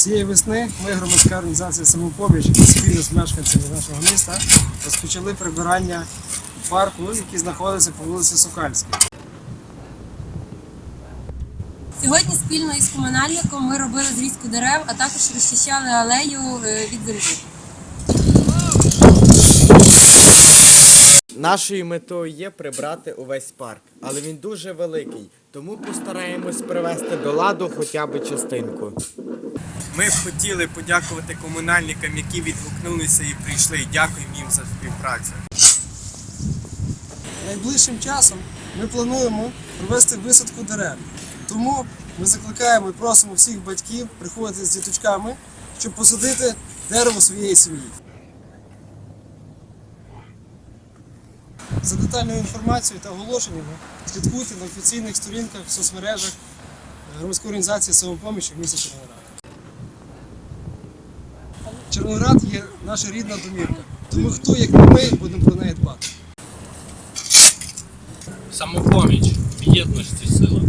Цієї весни ми, громадська організація самопоміч, спільно з мешканцями нашого міста розпочали прибирання парку, який знаходиться по вулиці Сокальській. Сьогодні спільно із комунальником ми робили зрізку дерев, а також розчищали алею е, від землі. Нашою метою є прибрати увесь парк, але він дуже великий, тому постараємось привести до ладу хоча б частинку. Ми б хотіли подякувати комунальникам, які відгукнулися і прийшли. Дякуємо їм за співпрацю. Найближчим часом ми плануємо провести висадку дерев. Тому ми закликаємо і просимо всіх батьків приходити з діточками, щоб посадити дерево своєї сім'ї. За детальною інформацією та оголошеннями слідкуйте на офіційних сторінках в соцмережах громадської організації самопоміч в місті Червоноград. Червоноград є наша рідна домівка. Тому хто, як не ми, будемо про неї дбати. Самопоміч в єдності сила.